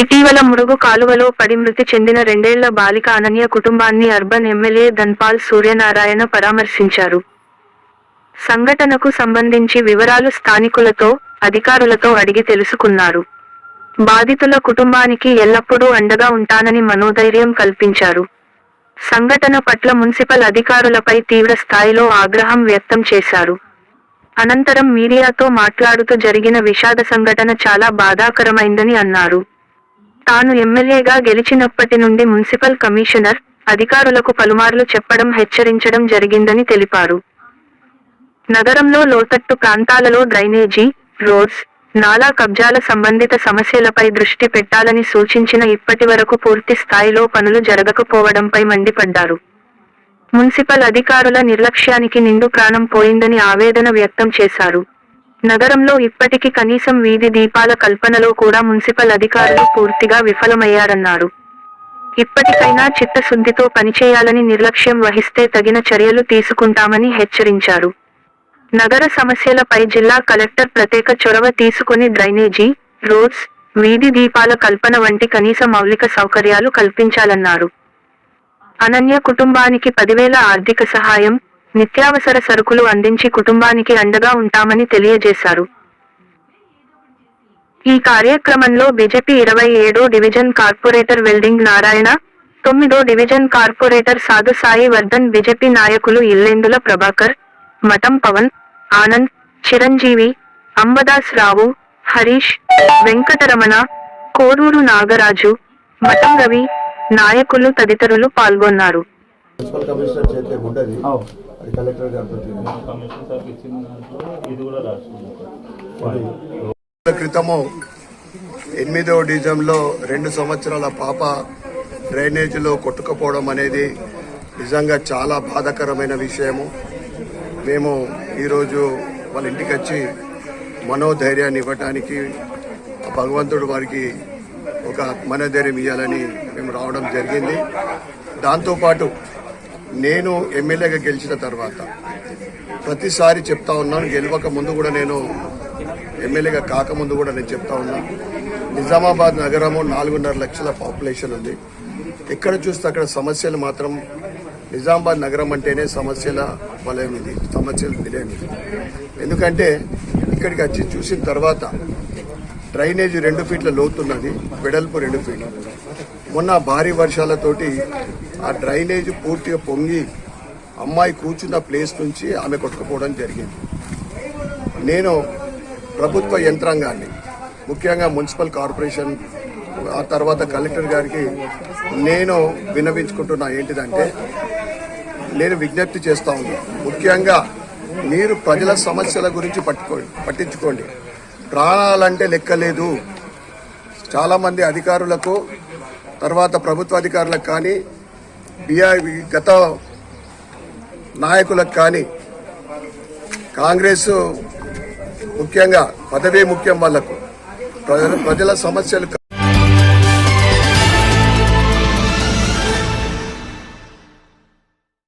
ఇటీవల మురుగు కాలువలో పడి మృతి చెందిన రెండేళ్ళ బాలిక అనన్య కుటుంబాన్ని అర్బన్ ఎమ్మెల్యే ధన్పాల్ సూర్యనారాయణ పరామర్శించారు. సంఘటనకు సంబంధించి వివరాలు స్థానికులతో అధికారులతో అడిగి తెలుసుకున్నారు. బాధితుల కుటుంబానికి ఎల్లప్పుడూ అండగా ఉంటానని మనోధైర్యం కల్పించారు. సంఘటన పట్ల మున్సిపల్ అధికారులపై తీవ్ర స్థాయిలో ఆగ్రహం వ్యక్తం చేశారు. అనంతరం మీడియాతో మాట్లాడుతూ జరిగిన విషాద సంఘటన చాలా బాధాకరమైందని అన్నారు. తాను ఎమ్మెల్యేగా గెలిచినప్పటి నుండి మున్సిపల్ కమిషనర్ అధికారులకు పలుమార్లు చెప్పడం హెచ్చరించడం జరిగిందని తెలిపారు. నగరంలో లోతట్టు ప్రాంతాలలో డ్రైనేజీ రోడ్స్ నాలా కబ్జాల సంబంధిత సమస్యలపై దృష్టి పెట్టాలని సూచించిన ఇప్పటి వరకు పూర్తి స్థాయిలో పనులు జరగకపోవడంపై మండిపడ్డారు. మున్సిపల్ అధికారుల నిర్లక్ష్యానికి నిండు ప్రాణం పోయిందని ఆవేదన వ్యక్తం చేశారు. నగరంలో ఇప్పటికి కనీసం వీధి దీపాల కల్పనలో కూడా మున్సిపల్ అధికారులు పూర్తిగా విఫలమయ్యారన్నారు ఇప్పటికైనా చిత్తశుద్ధితో పనిచేయాలని నిర్లక్ష్యం వహిస్తే తగిన చర్యలు తీసుకుంటామని హెచ్చరించారు. నగర సమస్యలపై జిల్లా కలెక్టర్ ప్రత్యేక చొరవ తీసుకుని డ్రైనేజీ రోడ్స్ వీధి దీపాల కల్పన వంటి కనీస మౌలిక సౌకర్యాలు కల్పించాలన్నారు. అనన్య కుటుంబానికి పదివేల ఆర్థిక సహాయం నిత్యావసర సరుకులు అందించి కుటుంబానికి అండగా ఉంటామని తెలియజేశారు. ఈ కార్యక్రమంలో బీజేపీ ఇరవై ఏడో డివిజన్ కార్పొరేటర్ వెల్డింగ్ నారాయణ తొమ్మిదో డివిజన్ కార్పొరేటర్ సాధు సాయి వర్ధన్ బీజేపీ నాయకులు ఇల్లేందుల ప్రభాకర్ మఠం పవన్ ఆనంద్ చిరంజీవి అంబదాస్ రావు హరీష్ వెంకటరమణ కోరూరు నాగరాజు మఠం రవి నాయకులు తదితరులు పాల్గొన్నారు. మున్సిపల్ కమిషనర్ చేతే ఉండదు అవు. అది కలెక్టర్ గారితో క్రితము ఎనిమిదవ డివిజన్లో రెండు సంవత్సరాల పాప డ్రైనేజీలో కొట్టుకుపోవడం అనేది నిజంగా చాలా బాధాకరమైన విషయము. మేము ఈరోజు వాళ్ళ ఇంటికి వచ్చి మనోధైర్యాన్ని ఇవ్వటానికి భగవంతుడు వారికి ఒక మనోధైర్యం ఇవ్వాలని మేము రావడం జరిగింది. దాంతోపాటు నేను ఎమ్మెల్యేగా గెలిచిన తర్వాత ప్రతిసారి చెప్తా ఉన్నాను గెలవక ముందు కూడా నేను ఎమ్మెల్యేగా కాకముందు కూడా నేను చెప్తా ఉన్నాను నిజామాబాద్ నగరము నాలుగున్నర లక్షల పాపులేషన్ ఉంది. ఎక్కడ చూస్తే అక్కడ సమస్యలు మాత్రం నిజామాబాద్ నగరం అంటేనే సమస్యల వలయం ఇది సమస్యలు నిలయం ఇది. ఎందుకంటే ఇక్కడికి వచ్చి చూసిన తర్వాత డ్రైనేజీ రెండు ఫీట్ల లోతున్నది వెడల్పు రెండు ఫీట్లు. మొన్న భారీ వర్షాలతోటి ఆ డ్రైనేజ్ పూర్తిగా పొంగి అమ్మాయి కూర్చున్న ప్లేస్ నుంచి ఆమె కొట్టుకుపోవడం జరిగింది. నేను ప్రభుత్వ యంత్రాంగాన్ని ముఖ్యంగా మున్సిపల్ కార్పొరేషన్ ఆ తర్వాత కలెక్టర్ గారికి నేను విన్నవించుకుంటున్నా ఏంటిదంటే నేను విజ్ఞప్తి చేస్తా ఉంది ముఖ్యంగా మీరు ప్రజల సమస్యల గురించి పట్టుకోండి పట్టించుకోండి. ప్రాణాలంటే లెక్కలేదు చాలామంది అధికారులకు తర్వాత ప్రభుత్వ అధికారులకు కానీ బిఆర్ గత నాయకులకు కానీ కాంగ్రెస్ ముఖ్యంగా పదవే ముఖ్యం వాళ్ళకు ప్రజల సమస్యలు